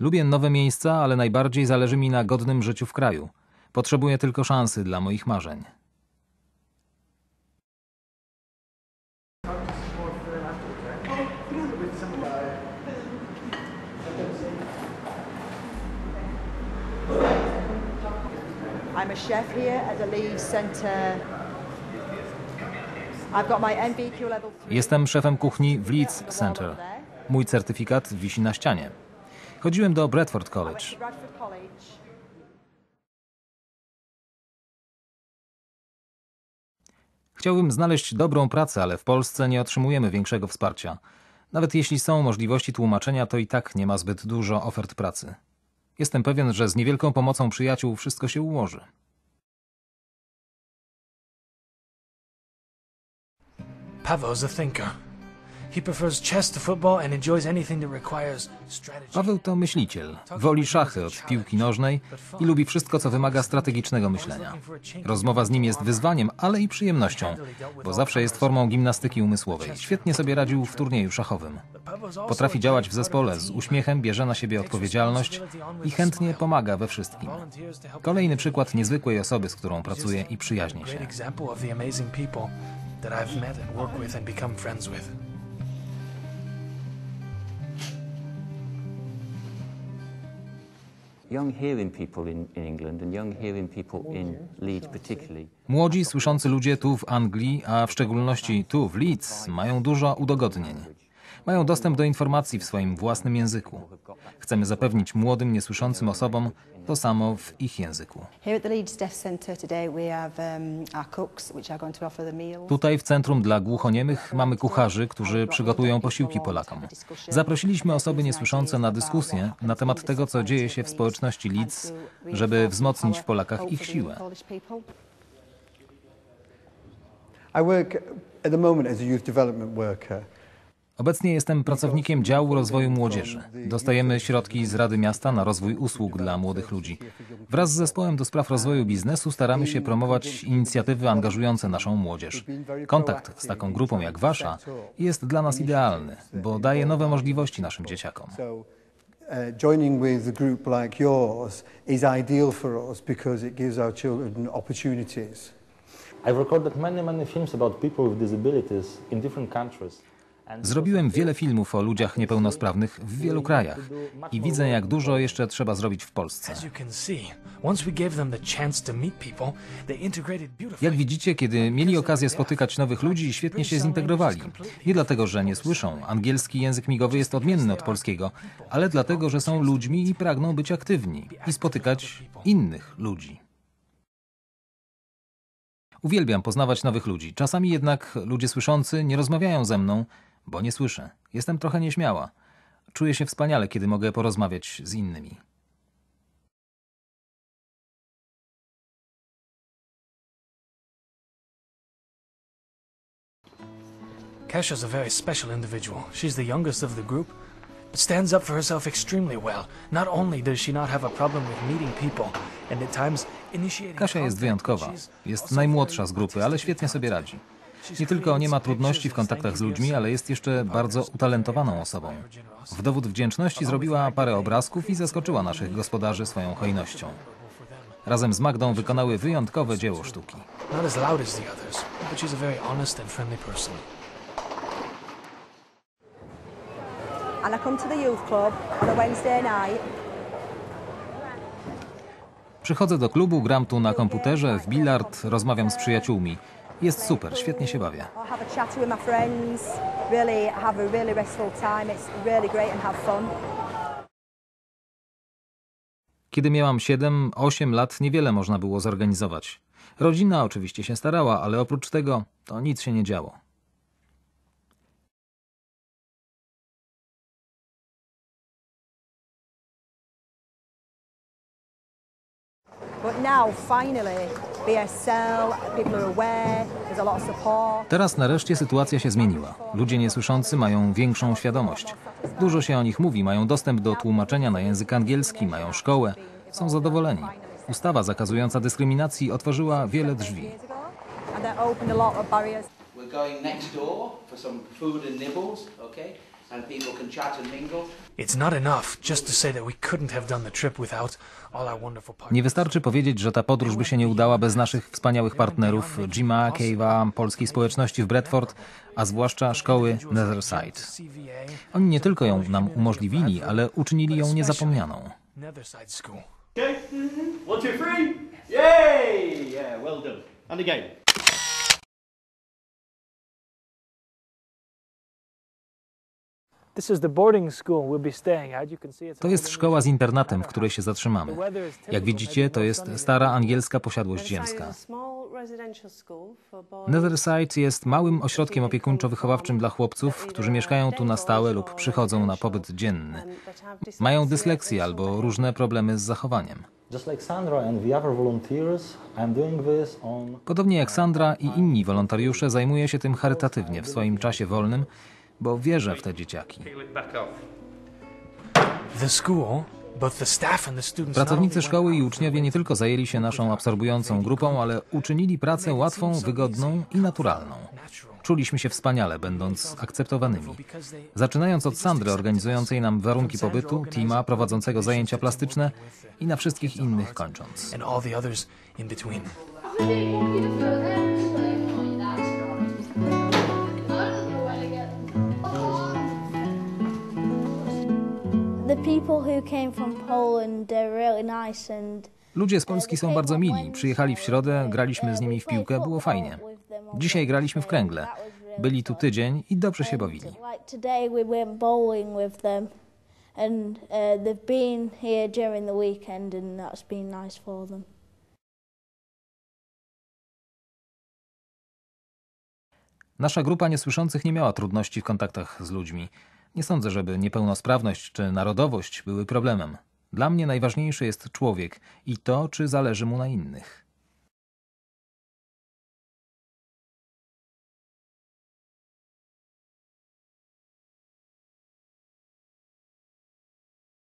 Lubię nowe miejsca, ale najbardziej zależy mi na godnym życiu w kraju. Potrzebuję tylko szansy dla moich marzeń. I'm a chef here at the. I've got my NVQ level 3. Jestem szefem kuchni w Leeds Center. Mój certyfikat wisi na ścianie. Chodziłem do Bradford College. Chciałbym znaleźć dobrą pracę, ale w Polsce nie otrzymujemy większego wsparcia. Nawet jeśli są możliwości tłumaczenia, to i tak nie ma zbyt dużo ofert pracy. Jestem pewien, że z niewielką pomocą przyjaciół wszystko się ułoży. Pavel's a thinker. Paweł to myśliciel. Woli szachy od piłki nożnej i lubi wszystko, co wymaga strategicznego myślenia. Rozmowa z nim jest wyzwaniem, ale i przyjemnością, bo zawsze jest formą gimnastyki umysłowej. Świetnie sobie radził w turnieju szachowym. Potrafi działać w zespole, z uśmiechem bierze na siebie odpowiedzialność i chętnie pomaga we wszystkim. Kolejny przykład niezwykłej osoby, z którą pracuje i przyjaźni się. Młodzi, słyszący ludzie tu w Anglii, a w szczególności tu w Leeds, mają dużo udogodnień. Mają dostęp do informacji w swoim własnym języku. Chcemy zapewnić młodym, niesłyszącym osobom to samo w ich języku. Um. Tutaj w Centrum dla Głuchoniemych mamy kucharzy, którzy przygotują posiłki Polakom. Zaprosiliśmy osoby niesłyszące na dyskusję na temat tego, co dzieje się w społeczności Leeds, żeby wzmocnić w Polakach ich siłę. I work at the moment as a youth development worker. Obecnie jestem pracownikiem działu rozwoju młodzieży. Dostajemy środki z Rady Miasta na rozwój usług dla młodych ludzi. Wraz z zespołem do spraw rozwoju biznesu staramy się promować inicjatywy angażujące naszą młodzież. Kontakt z taką grupą jak wasza jest dla nas idealny, bo daje nowe możliwości naszym dzieciakom. Uh, joining with a group like yours is ideal for us because it gives our children opportunities. I've recorded many, many films about people with disabilities in different countries. Zrobiłem wiele filmów o ludziach niepełnosprawnych w wielu krajach i widzę, jak dużo jeszcze trzeba zrobić w Polsce. Jak widzicie, kiedy mieli okazję spotykać nowych ludzi, świetnie się zintegrowali. Nie dlatego, że nie słyszą. Angielski język migowy jest odmienny od polskiego, ale dlatego, że są ludźmi i pragną być aktywni i spotykać innych ludzi. Uwielbiam poznawać nowych ludzi. Czasami jednak ludzie słyszący nie rozmawiają ze mną, bo nie słyszę. Jestem trochę nieśmiała. Czuję się wspaniale, kiedy mogę porozmawiać z innymi. Kesha's a very special individual. She's the youngest of the group, but stands up for herself extremely well. Not only does she not have a problem with meeting people, and at times initiating Kasia jest wyjątkowa. Jest najmłodsza z grupy, ale świetnie sobie radzi. Nie tylko nie ma trudności w kontaktach z ludźmi, ale jest jeszcze bardzo utalentowaną osobą. W dowód wdzięczności zrobiła parę obrazków i zaskoczyła naszych gospodarzy swoją hojnością. Razem z Magdą wykonały wyjątkowe dzieło sztuki. And I come to the youth club on a Wednesday night. Przychodzę do klubu, gram tu na komputerze, w bilard, rozmawiam z przyjaciółmi. Jest super, świetnie się bawię. Kiedy miałam 7-8 lat, niewiele można było zorganizować. Rodzina oczywiście się starała, ale oprócz tego to nic się nie działo. Teraz nareszcie sytuacja się zmieniła. Ludzie niesłyszący mają większą świadomość. Dużo się o nich mówi, mają dostęp do tłumaczenia na język angielski, mają szkołę, są zadowoleni. Ustawa zakazująca dyskryminacji otworzyła wiele drzwi. We're going next door for some food and nibbles, okay? And people can chat and mingle. It's not enough just to say that we couldn't have done the trip without all our wonderful partners. Nie wystarczy powiedzieć, że ta podróż by się nie udała bez naszych wspaniałych partnerów Jima, Cave'a, polskiej społeczności w Bradford, a zwłaszcza szkoły Netherside. Oni nie tylko ją nam umożliwili, ale uczynili ją niezapomnianą. Netherside School. Okay? One, two, three. Yay! Yeah, well done. And again. To jest szkoła z internatem, w której się zatrzymamy. Jak widzicie, to jest stara angielska posiadłość ziemska. Netherside jest małym ośrodkiem opiekuńczo-wychowawczym dla chłopców, którzy mieszkają tu na stałe lub przychodzą na pobyt dzienny. Mają dysleksję albo różne problemy z zachowaniem. Podobnie jak Sandra i inni wolontariusze zajmuję się tym charytatywnie w swoim czasie wolnym, bo wierzę w te dzieciaki. Pracownicy szkoły i uczniowie nie tylko zajęli się naszą absorbującą grupą, ale uczynili pracę łatwą, wygodną i naturalną. natural, Czuliśmy się wspaniale, będąc akceptowanymi. Zaczynając od Sandry organizującej nam warunki pobytu, Tima prowadzącego zajęcia plastyczne i na wszystkich innych kończąc. Ludzie z Polski są bardzo mili. Przyjechali w środę, graliśmy z nimi w piłkę, było fajnie. Dzisiaj graliśmy w kręgle. Byli tu tydzień i dobrze się bawili. and uh, they've been here during the weekend and that's been nice for them. Nasza grupa niesłyszących nie miała trudności w kontaktach z ludźmi. Nie sądzę, żeby niepełnosprawność czy narodowość były problemem. Dla mnie najważniejszy jest człowiek i to, czy zależy mu na innych.